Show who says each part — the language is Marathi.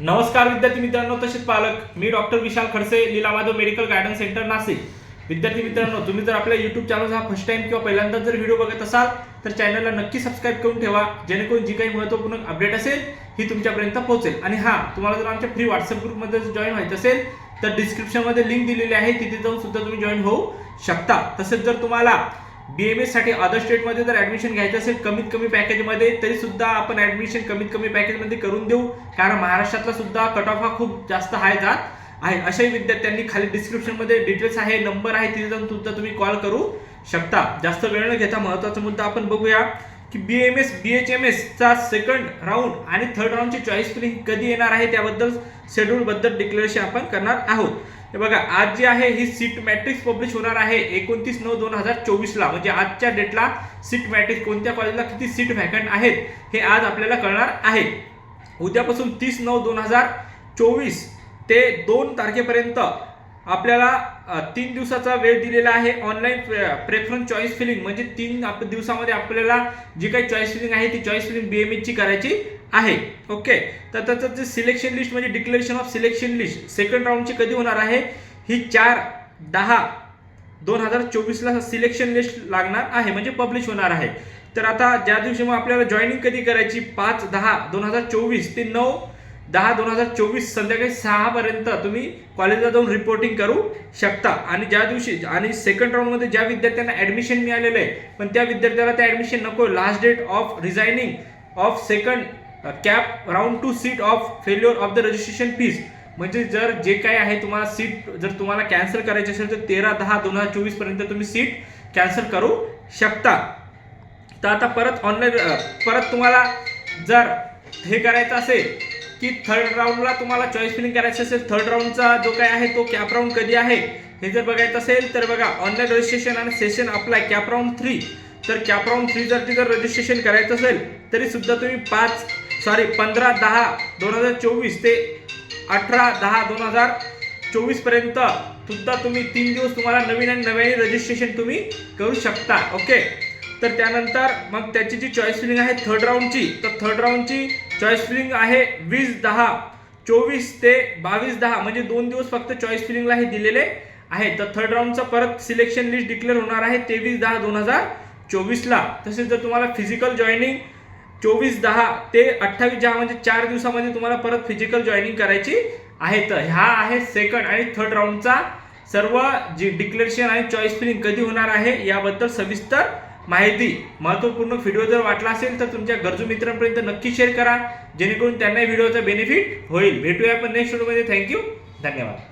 Speaker 1: नमस्कार विद्यार्थी मित्रांनो तसेच पालक मी doctor Vishal Khadse Leelamadhav medical guidance centre Nashik. विद्यार्थी मित्रांनो तुम्ही जर आपल्या युट्यूब चॅनल हा फर्स्ट टाइम किंवा पहिल्यांदा जर व्हिडिओ बघत असाल तर चॅनलला नक्की सबस्क्राईब करून ठेवा जेणेकरून जी काही महत्त्वपूर्ण अपडेट असेल ही तुमच्यापर्यंत पोहोचेल. आणि हा तुम्हाला जर आमच्या फ्री व्हॉट्सअप ग्रुपमध्ये जॉईन व्हायचं असेल तर डिस्क्रिप्शनमध्ये लिंक दिलेली आहे तिथे जाऊन सुद्धा तुम्ही जॉईन होऊ शकता. तसेच जर तुम्हाला बी साठी अदर स्टेटमध्ये जर ऍडमिशन घ्यायचं असेल कमीत कमी पॅकेजमध्ये तरी सुद्धा आपण ऍडमिशन कमीत कमी पॅकेजमध्ये करून देऊ. कारण महाराष्ट्रातला सुद्धा कट ऑफ हा खूप जास्त हाय जात आहे. अशाही विद्यार्थ्यांनी खाली डिस्क्रिप्शनमध्ये डिटेल्स आहे नंबर आहे तिथे जाऊन सुद्धा तुम्ही कॉल करू शकता. जास्त वेळ न घेता महत्त्वाचा मुद्दा आपण बघूया की B M S B H M S चा सेकंड राऊंड आणि थर्ड राऊंडची चॉईस फिलिंग कधी येणार आहे त्याबद्दल शेड्यूल बद्दल डिक्लेरेशन आपण करणार आहोत. हे बघा आज जी आहे ही सीट मॅट्रिक्स पब्लिश होणार आहे एकोणतीस नऊ दोन हजार चोवीसला. म्हणजे आजच्या डेटला सीट मॅट्रिक्स कोणत्या कॉलेजला किती सीट व्हॅकंट आहेत हे आज आपल्याला कळणार आहे. उद्यापासून तीस नऊ दोन हजार चोवीस ते दोन तारखेपर्यंत आपल्याला तीन दिवसाचा वेळ दिलेला आहे ऑनलाईन प्रेफरन्स चॉईस फिलिंग म्हणजे तीन आप- दिवसामध्ये आपल्याला जी काही चॉईस फिलिंग आहे ती चॉईस फिलिंग बी एम करायची आहे. ओके तर त्याचं जे सिलेक्शन लिस्ट म्हणजे declaration of selection list second राऊंडची कधी होणार आहे? ही चार दहा दोन हजार चोवीसला सिलेक्शन लिस्ट लागणार आहे. म्हणजे पब्लिश होणार आहे. तर आता ज्या दिवशी मग आपल्याला जॉईनिंग कधी करायची? पाच दहा दोन हजार चोवीस ते नऊ दहा दोन हजार चोवीस संध्याकाळी सहापर्यंत तुम्ही कॉलेजला जाऊन रिपोर्टिंग करू शकता. आणि ज्या दिवशी आणि सेकंड राऊंडमध्ये ज्या विद्यार्थ्यांना ॲडमिशन मिळालेलं आहे पण त्या विद्यार्थ्याला ते ॲडमिशन नको. Last date of resigning of second cap round to seat of failure of the registration fees म्हणजे जर जे काही आहे तुम्हाला सीट जर तुम्हाला कॅन्सल करायची असेल तर तेरा दहा दोन हजार चोवीसपर्यंत तुम्ही सीट कॅन्सल करू शकता. तर आता परत ऑनलाईन परत तुम्हाला जर हे करायचं असेल की थर्ड राऊंडला तुम्हाला चॉईस फिलिंग करायची असेल थर्ड राऊंडचा जो काय आहे तो कॅप राऊंड कधी आहे? हे जर बघायचं असेल तर बघा ऑनलाईन रजिस्ट्रेशन आणि session apply cap round three तर कॅप राऊंड थ्री जर जर रजिस्ट्रेशन करायचं असेल तरी सुद्धा तुम्ही पाच सॉरी पंधरा दहा दोन हजार चोवीस ते अठरा दहा दोन हजार चोवीसपर्यंत सुद्धा तुम्ही तीन दिवस तुम्हाला नवीन आणि नव्याने रजिस्ट्रेशन तुम्ही करू शकता ओके तर त्यानंतर मग त्याची जी चॉईस फिलिंग आहे थर्ड राऊंडची तर थर्ड राऊंडची चॉईस फिलिंग आहे वीस दहा चोवीस ते बावीस दहा म्हणजे दोन दिवस फक्त चॉईस फिलिंगला हे दिलेले आहे. तर थर्ड राऊंडचा परत सिलेक्शन लिस्ट डिक्लेअर होणार आहे तेवीस दहा दोन हजार चोवीसला तसेच जर तुम्हाला फिजिकल जॉईनिंग चोवीस दहा ते अठ्ठावीस दहा म्हणजे चार दिवसामध्ये तुम्हाला परत फिजिकल जॉईनिंग करायची आहे तर ह्या आहे सेकंड आणि थर्ड राऊंडचा सर्व जी डिक्लेरेशन आणि चॉईस फिलिंग कधी होणार आहे याबद्दल सविस्तर माहिती महत्त्वपूर्ण व्हिडिओ जर वाटला असेल तर तुमच्या गरजू मित्रांपर्यंत नक्की शेअर करा. जेणेकरून त्यांना व्हिडिओचा बेनिफिट होईल. भेटूया आपण नेक्स्ट व्हिडिओमध्ये थँक्यू धन्यवाद.